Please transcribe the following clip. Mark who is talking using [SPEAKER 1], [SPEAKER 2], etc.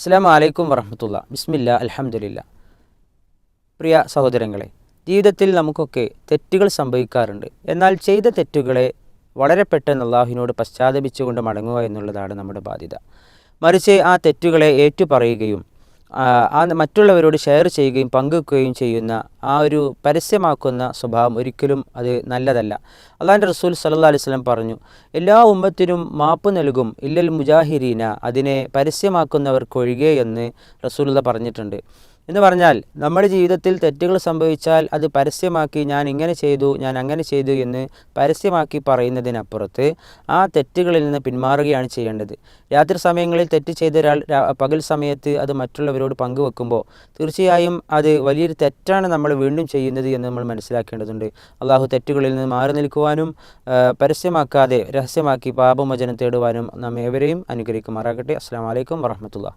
[SPEAKER 1] അസ്സാം വലൈക്കും വറഹമത്തുള്ള. ബിസ്മില്ല അലഹമുല്ല പ്രിയ സഹോദരങ്ങളെ ജീവിതത്തിൽ നമുക്കൊക്കെ തെറ്റുകൾ സംഭവിക്കാറുണ്ട്. എന്നാൽ ചെയ്ത തെറ്റുകളെ വളരെ പെട്ടെന്ന് അള്ളാഹുവിനോട് പശ്ചാത്തപിച്ചുകൊണ്ട് മടങ്ങുക എന്നുള്ളതാണ് നമ്മുടെ ബാധ്യത. മറിച്ച് ആ തെറ്റുകളെ ഏറ്റുപറയുകയും ആ, മറ്റുള്ളവരോട് ഷെയർ ചെയ്യുകയും പങ്കുവെക്കുകയും ചെയ്യുന്ന ആ ഒരു പരസ്യമാക്കുന്ന സ്വഭാവം ഒരിക്കലും അത് നല്ലതല്ല. അള്ളാഹിന്റെ റസൂൽ സല്ലാ അലൈഹി സ്വലം പറഞ്ഞു എല്ലാ ഉമ്മത്തിനും മാപ്പ് നൽകും ഇല്ലൽ മുജാഹിരീന അതിനെ പരസ്യമാക്കുന്നവർക്കൊഴികെ എന്ന് റസൂലുള്ള പറഞ്ഞിട്ടുണ്ട്. എന്ന് പറഞ്ഞാൽ നമ്മുടെ ജീവിതത്തിൽ തെറ്റുകൾ സംഭവിച്ചാൽ അത് പരസ്യമാക്കി ഞാൻ ഇങ്ങനെ ചെയ്തു ഞാൻ അങ്ങനെ ചെയ്തു എന്ന് പരസ്യമാക്കി പറയുന്നതിനപ്പുറത്ത് ആ തെറ്റുകളിൽ നിന്ന് പിന്മാറുകയാണ് ചെയ്യേണ്ടത്. രാത്രി സമയങ്ങളിൽ തെറ്റ് ചെയ്ത ഒരാൾ പകൽ സമയത്ത് അത് മറ്റുള്ളവരോട് പങ്കുവെക്കുമ്പോൾ തീർച്ചയായും അത് വലിയൊരു തെറ്റാണ് നമ്മൾ വീണ്ടും ചെയ്യുന്നത് എന്ന് നമ്മൾ മനസ്സിലാക്കേണ്ടതുണ്ട്. അള്ളാഹു തെറ്റുകളിൽ നിന്ന് മാറി നിൽക്കുവാനും പരസ്യമാക്കാതെ രഹസ്യമാക്കി പാപമോചനം തേടുവാനും നാം ഏവരെയും അനുഗ്രഹിക്കുമാറാകട്ടെ. അസ്സാം വലൈക്കും വറഹമത്തുള്ള